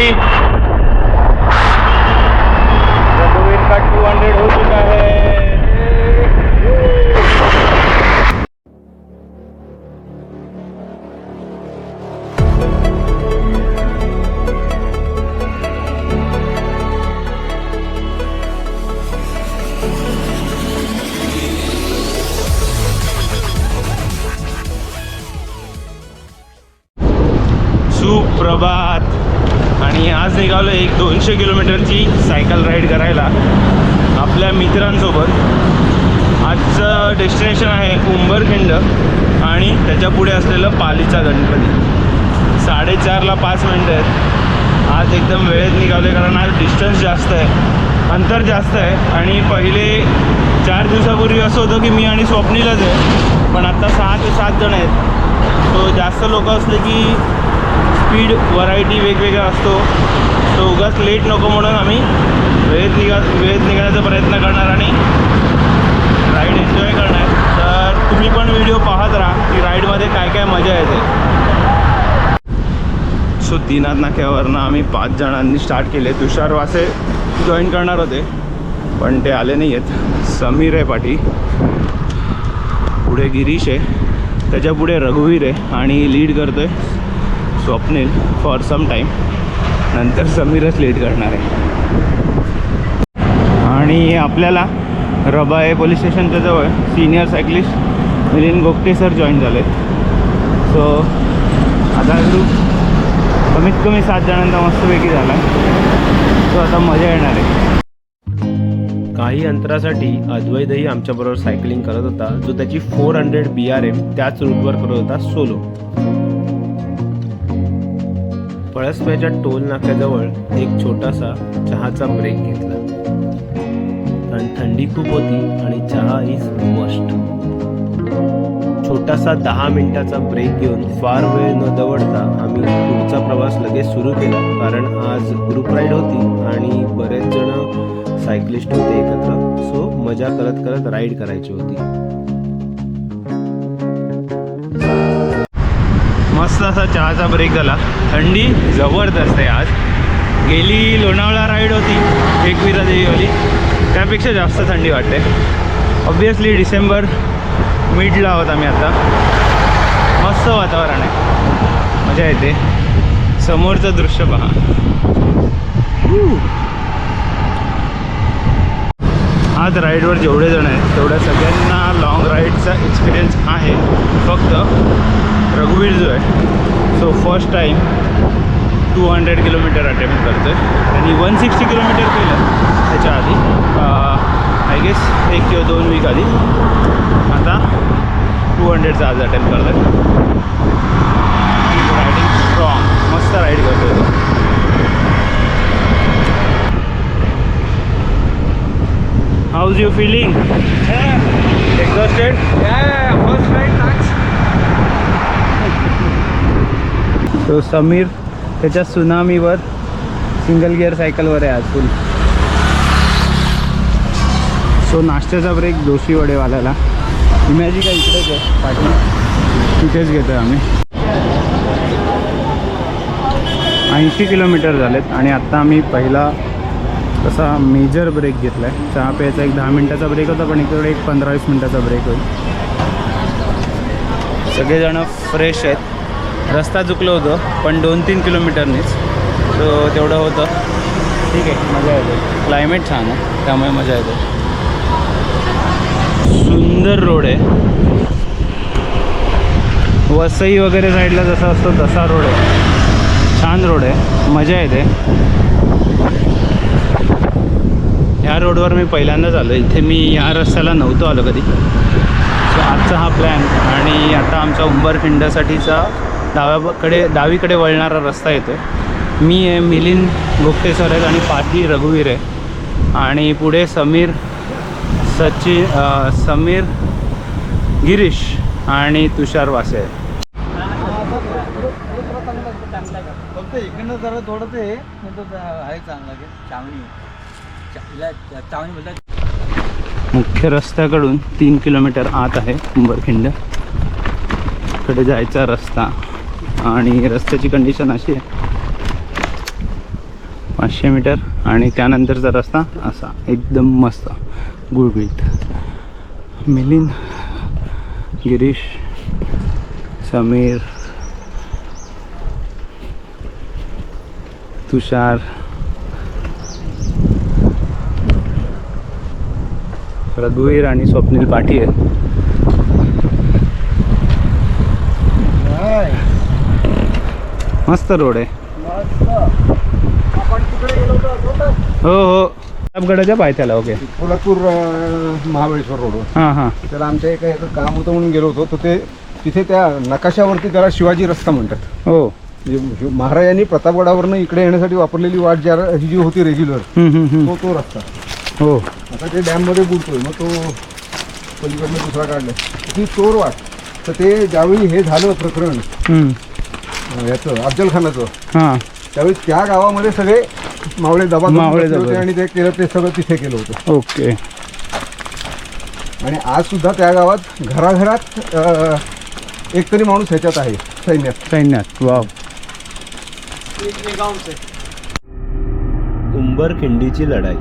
Finally का two hundred हो चुका है। सुप्रभात। आणि आज निघालो एक दोनशे किलोमीटरची सायकल राईड करायला. आपल्या मित्रांसोबत आजचं डेस्टिनेशन आहे उंबरखिंड आणि त्याच्या पुढे असलेलं पालीचा गणपती. साडेचारला पाच मिनटं आहेत. आज एकदम वेळेत निघालो आहे कारण आज डिस्टन्स जास्त आहे अंतर जास्त आहे आणि पहिले चार दिवसापूर्वी असं होतं की मी आणि स्वप्नीलाच आहे पण आत्ता सहा ते सात जण आहेत. सो जास्त लोक असले की स्पीड व्हरायटी वेगवेगळा असतो. सो उगाच लेट नको म्हणून आम्ही वेळेत निघा वेळेत निघण्याचा प्रयत्न करणार आणि राईड एन्जॉय करणार. तर तुम्ही पण व्हिडिओ पाहत राहा की राईडमध्ये काय काय मजा येते. सो तीनाथ नाक्यावरनं आम्ही पाच जणांनी स्टार्ट केले. तुषार वासे जॉईन करणार होते पण ते आले नाही आहेत समीर आहे पाठी. पुढे गिरीश आहे. त्याच्यापुढे रघुवीर आहे आणि लीड करतो आहे स्वप्नील फॉर सम टाईम नंतर समीरच लेट करणार आहे. आणि आपल्याला रबाळे पोलीस स्टेशनच्या जवळ senior cyclist Milind Gogate sir join झाले सो आता ग्रुप कमीत कमी सात जणांचा मस्तपैकी झाला. सो आता मजा येणार आहे. काही अंतरासाठी अद्वैतही आमच्याबरोबर सायकलिंग करत होता. जो त्याची four hundred B R M त्याच रूटवर करत होता सोलो पळसव्याच्या टोल नाक्याजवळ एक छोटासा चहाचा ब्रेक घेतला. कारण थंडी खूप होती आणि चहा इज मस्ट छोटासा दहा मिनिटाचा ब्रेक घेऊन फार वेळ न दवडता आम्ही पुढचा प्रवास लगेच सुरू केला कारण आज ग्रुप राईड होती आणि बरेच जण सायकलिस्ट होते एकत्र सो मजा करत करत राईड करायची होती. मस्त असा चहाचा ब्रेक झाला. थंडी जबरदस्त आहे आज. गेली लोणावळा राईड होती एकविरा देवीवाली. त्यापेक्षा जास्त थंडी वाटते. ऑब्वियसली डिसेंबर मिडला आहोत आम्ही आता. मस्त वातावरण आहे. मजा येते. समोरचं दृश्य पहा. आज राईडवर जेवढे जण आहेत तेवढ्या सगळ्यांना लाँग राईडचा एक्सपिरियन्स आहे. फक्त रघुवीर जो आहे so first time two hundred kilometer attempt करतो आहे आणि वन सिक्स्टी किलोमीटर केलं त्याच्या आधी. आय गेस एक किंवा दोन वीक आधी. आता टू हंड्रेडचा आज अटेम्प्ट करतो आहे रायडिंग स्ट्रॉंग मस्त राईड करतो तो. हाऊज यू फिलिंग एक्झॉस्टेड तो समीर त्याच्या सुनामीवर सिंगल गिअर सायकलवर आहे आज फुल सो नाश्त्याचा ब्रेक दोशी वडेवाल्याला. इमॅजिका इकडेच आहे पाठी. तिथेच घेतो आम्ही. ऐंशी किलोमीटर झालेत आणि आत्ता आम्ही पहिला तसा मेजर ब्रेक घेतला आहे चहा प्यायचा एक दहा मिनटाचा ब्रेक होता पण इकडे एक पंधरा वीस मिनटाचा ब्रेक होईल. सगळेजणं फ्रेश आहेत. रस्ता चुकलो होतो पण दोन तीन किलोमीटरनीच. तो तेवढं होतं. ठीक आहे मजा येते. क्लायमेट छान आहे त्यामुळे मजा येते. सुंदर रोड आहे. वसई वगैरे साईडला जसा असतो तसा रोड आहे. छान रोड आहे मजा येते. ह्या रोडवर मी पहिल्यांदाच आलो इथे मी या रस्त्याला नव्हतो आलो कधी. सो आजचा हा प्लॅन आणि आता आमचा उंबरखिंडासाठीचा डाव्याकडे डावीकडे वळणारा रस्ता येतो आहे मी आहे मिलिंद गुप्ते सर आहेत आणि पाठी रघुवीर. आहे आणि पुढे समीर सचिन समीर गिरीश आणि तुषार वासे. आहे फक्त इकडनं जरा थोडं ते आहे चांगलं मुख्य रस्त्याकडून तीन किलोमीटर आत आहे उंबरखिंडकडे जायचा रस्ता. आणि रस्त्याची कंडिशन अशी आहे. पाचशे मीटर आणि त्यानंतरचा रस्ता असा एकदम मस्त गुळगुळीत. मिलिंद गिरीश समीर तुषार रघुवीर आणि स्वप्नील पाठी आहेत मस्त रोड आहे. हो हो. प्रतापगडाच्या पायथ्याला ओके. कोल्हापूर महाबळेश्वर रोडवर हां हां. त्याला आमच्या एका याचं काम होतं म्हणून गेलो होतो. तर ते तिथे त्या नकाशावरती त्याला शिवाजी रस्ता म्हणतात. हो. म्हणजे महाराजांनी प्रतापगडावरनं इकडे येण्यासाठी वापरलेली वाट ज्या ही जी होती रेग्युलर. तो तो रस्ता. हो. आता ते डॅममध्ये बुडतोय मग तो पलीकडनं दुसरा काढलाय. ती चोर वाट. तर ते ज्यावेळी हे झालं प्रकरण याचं अफजल खानाचं. हां. त्यावेळी त्या गावामध्ये सगळे मावळे दबा मावळे बसले होते दबा. आणि ते केलं ते सगळं तिथे केलं होतं. ओके. आणि आज सुद्धा त्या गावात घराघरात अ, एक तरी माणूस ह्याच्यात आहे सैन्यात. सैन्यात. वाव उंबरखिंडीची लढाई.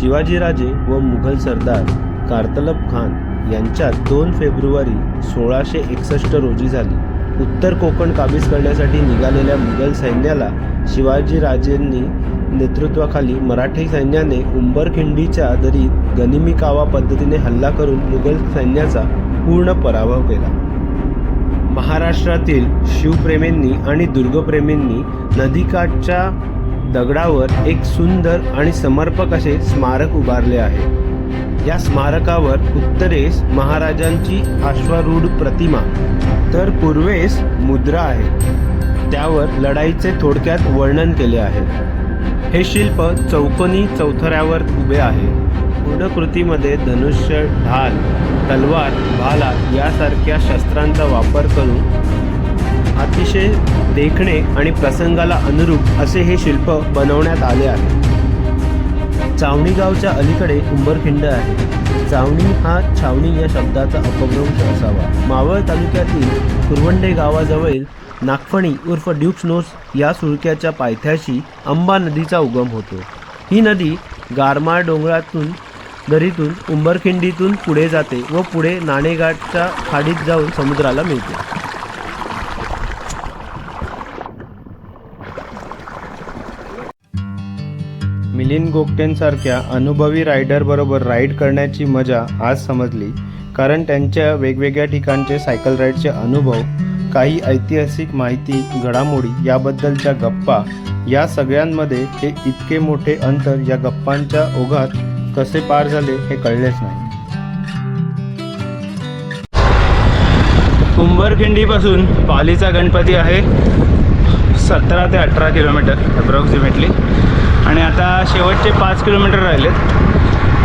शिवाजीराजे व मुघल सरदार कारतलब खान यांच्यात दोन फेब्रुवारी सोळाशे एकसष्ट रोजी झाली. उत्तर कोकण काबीज करण्यासाठी निघालेल्या मुघल सैन्याला शिवाजीराजेंनी नेतृत्वाखाली मराठी सैन्याने उंबरखिंडीच्या दरीत गनिमी कावा पद्धतीने हल्ला करून मुघल सैन्याचा पूर्ण पराभव केला. महाराष्ट्रातील शिवप्रेमींनी आणि दुर्गप्रेमींनी नदीकाठच्या दगडावर एक सुंदर आणि समर्पक असे स्मारक उभारले आहे. या स्मारकावर उत्तरेस महाराजांची अश्वारूढ प्रतिमा. तर पूर्वेस मुद्रा आहे. त्यावर लढाईचे थोडक्यात वर्णन केले आहे. हे शिल्प चौकोनी चौथऱ्यावर उभे आहे. पूर्णकृतीमध्ये धनुष्य ढाल तलवार भाला यासारख्या शस्त्रांचा वापर करून अतिशय देखणे आणि प्रसंगाला अनुरूप असे हे शिल्प बनवण्यात आले आहे. चावणी गावच्या अलीकडे उंबरखिंड आहे. चावणी हा छावणी या शब्दाचा अपभ्रंश असावा. मावळ तालुक्यातील कुरवंडे गावाजवळील नागफणी उर्फ ड्युक्सनोस या सुळक्याच्या पायथ्याशी अंबा नदीचा उगम होतो. ही नदी गारमाळ डोंगरातून दरीतून उंबरखिंडीतून पुढे जाते व पुढे नाणेघाटच्या खाडीत जाऊन समुद्राला मिळते. गोगटेंसारख्या अनुभवी रायडरबरोबर राईड करण्याची मजा आज समजली. कारण त्यांच्या वेगवेगळ्या ठिकाणचे सायकल राईडचे अनुभव काही ऐतिहासिक माहिती घडामोडी याबद्दलच्या गप्पा या सगळ्यांमध्ये हे इतके मोठे अंतर या गप्पांच्या ओघात कसे पार झाले हे कळलेच नाही. कुंभरखिंडीपासून पालीचा गणपती आहे सतरा ते अठरा किलोमीटर अप्रॉक्सिमेटली आणि आता शेवटचे पाच किलोमीटर राहिलेत.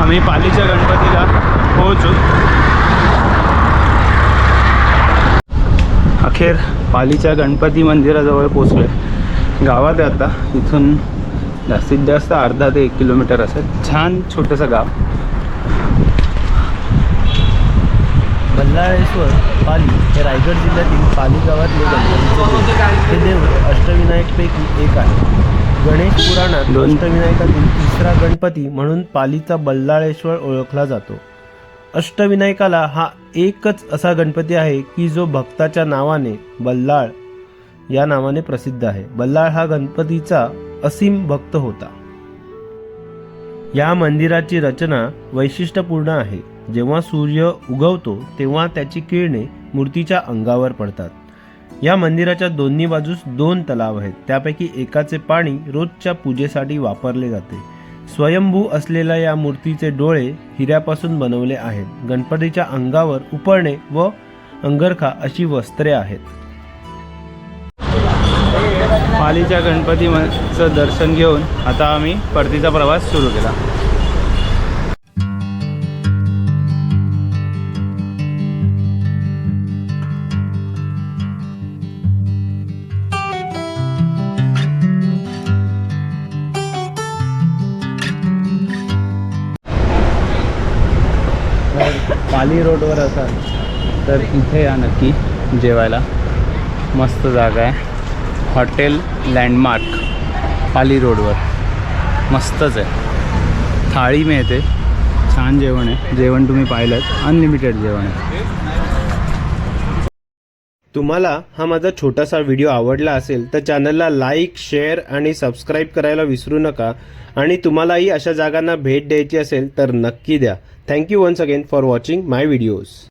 आम्ही पालीच्या गणपतीला पोहोचू. अखेर पालीच्या गणपती मंदिराजवळ पोचलो आहे गावात आहे आता. इथून जास्तीत जास्त अर्धा ते एक किलोमीटर असेल. छान छोटंसं गाव. बल्लाळेश्वर पाली हे रायगड जिल्ह्यातील पाली गावातले गणपतीचे देव हे देव अष्टविनायकपैकी एक आहे. गणेश पुराणात अष्टविनायकातील तिसरा गणपती म्हणून पालीचा बल्लाळेश्वर ओळखला जातो. अष्टविनायकाला हा एकच असा गणपती आहे की जो भक्ताच्या नावाने बल्लाळ या नावाने प्रसिद्ध आहे. बल्लाळ हा गणपतीचा असीम भक्त होता. या मंदिराची रचना वैशिष्ट्यपूर्ण आहे. जेव्हा सूर्य उगवतो तेव्हा त्याची किरणे मूर्तीच्या अंगावर पडतात. या मंदिराच्या दोन्ही बाजूस दोन तलाव आहेत. त्यापैकी एकाचे पाणी रोजच्या पूजेसाठी वापरले जाते. स्वयंभू असलेल्या या मूर्तीचे डोळे हिऱ्यापासून बनवले आहेत. गणपतीच्या अंगावर उपरणे व अंगरखा अशी वस्त्रे आहेत. पालीच्या गणपतीचं दर्शन घेऊन आता आम्ही परतीचा प्रवास सुरू केला. रोडवर असाल तर इथे या नक्की जेवायला. मस्त जागा आहे. हॉटेल लँडमार्क पाली रोडवर मस्तच आहे. थाळी मिळते. छान जेवण आहे. जेवण तुम्ही पाहिलं अनलिमिटेड जेवण आहे. तुम्हाला हा माझा छोटासा व्हिडिओ आवडला असेल तर चॅनलला लाईक शेअर आणि सबस्क्राईब करायला विसरू नका. आणि तुम्हालाही अशा जागांना भेट द्यायची असेल तर नक्की द्या. Thank you once again for watching my videos.